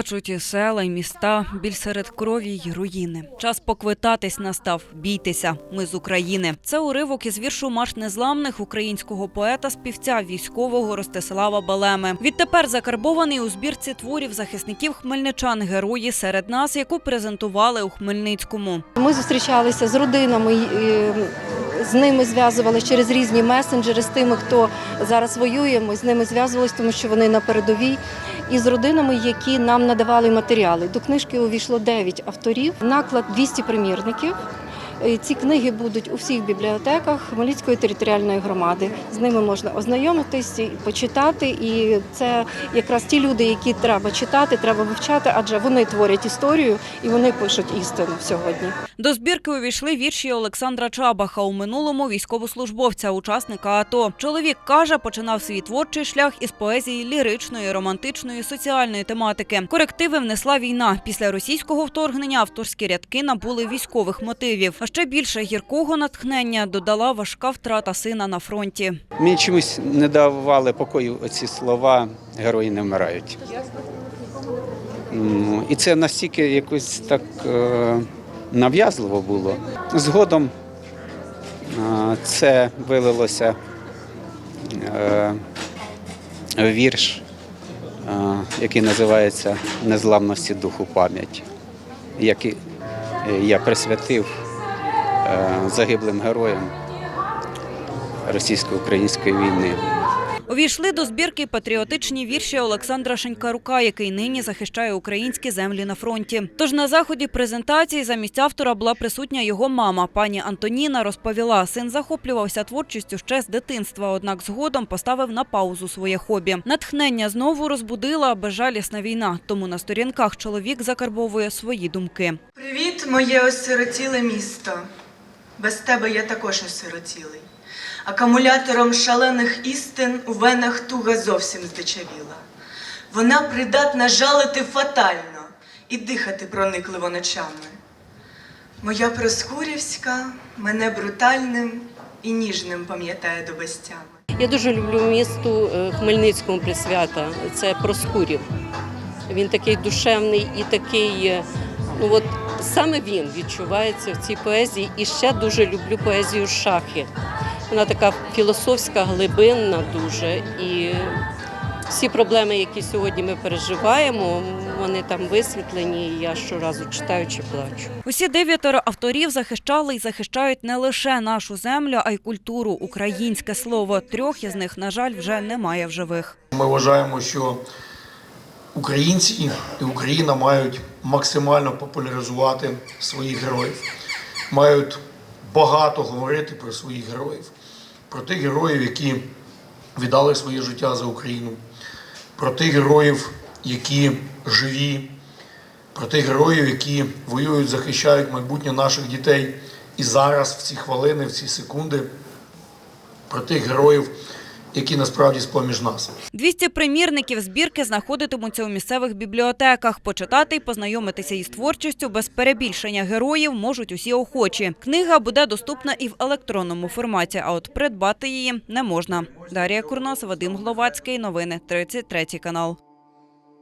Плачуть села, і міста, біль серед крові й руїни. Час поквитатись настав. Бійтеся, ми з України. Це уривок із віршу Марш незламних українського поета, співця військового Ростислава Балеми. Відтепер закарбований у збірці творів захисників хмельничан герої серед нас, яку презентували у Хмельницькому. Ми зустрічалися з родинами, з ними зв'язувалися через різні месенджери, з тими, хто зараз воює. Ми з ними зв'язувалися, тому що вони на передовій. І з родинами, які нам надавали матеріали. До книжки увійшло 9 авторів, наклад 200 примірників. Ці книги будуть у всіх бібліотеках Хмельницької територіальної громади. З ними можна ознайомитись, почитати. І це якраз ті люди, які треба читати, треба вивчати, адже вони творять історію і вони пишуть істину сьогодні. До збірки увійшли вірші Олександра Чабаха у минулому військовослужбовця, учасника АТО. Чоловік каже, починав свій творчий шлях із поезії ліричної, романтичної, соціальної тематики. Корективи внесла війна. Після російського вторгнення авторські рядки набули військових мотивів. Ще більше гіркого натхнення додала важка втрата сина на фронті. Мені чомусь не давали покою оці слова герої не вмирають. Ну, І це настільки якось так е, нав'язливо було. Згодом е, це вилилося е, вірш, який називається Незламності духу пам'ять, який я присвятив загиблим героям російсько-української війни. Увійшли до збірки патріотичні вірші Олександра Шенькарука, який нині захищає українські землі на фронті. Тож на заході презентації замість автора була присутня його мама. Пані Антоніна розповіла, син захоплювався творчістю ще з дитинства, однак згодом поставив на паузу своє хобі. Натхнення знову розбудила безжалісна війна. Тому на сторінках чоловік закарбовує свої думки. Привіт, моє осиротіле місто. Без тебе я також осиротілий. Акумулятором шалених істин у венах туга зовсім здичавіла. Вона придатна жалити фатально і дихати проникливо ночами. Моя Проскурівська мене брутальним і ніжним пам'ятає до безтями. Я дуже люблю місту е, Хмельницькому присвята. Це Проскурів. Він такий душевний і такий. е, Ну от саме він відчувається в цій поезії. І ще дуже люблю поезію шахи. Вона така філософська, глибинна дуже. І всі проблеми, які сьогодні ми переживаємо, вони там висвітлені. І я щоразу читаючи плачу. Усі дев'ятеро авторів захищали і захищають не лише нашу землю, а й культуру, українське слово. Трьох із них, на жаль, вже немає в живих. Ми вважаємо, що українці і Україна мають максимально популяризувати своїх героїв, мають багато говорити про своїх героїв, про тих героїв, які віддали своє життя за Україну, про тих героїв, які живі, про тих героїв, які воюють, захищають майбутнє наших дітей. І зараз, в ці хвилини, в ці секунди, про тих героїв, які насправді з-поміж нас. 200 примірників збірки знаходитимуться у місцевих бібліотеках. Почитати і познайомитися із творчістю без перебільшення героїв можуть усі охочі. Книга буде доступна і в електронному форматі, а от придбати її не можна. Дарія Курнос, Вадим Гловацький. Новини 33 канал.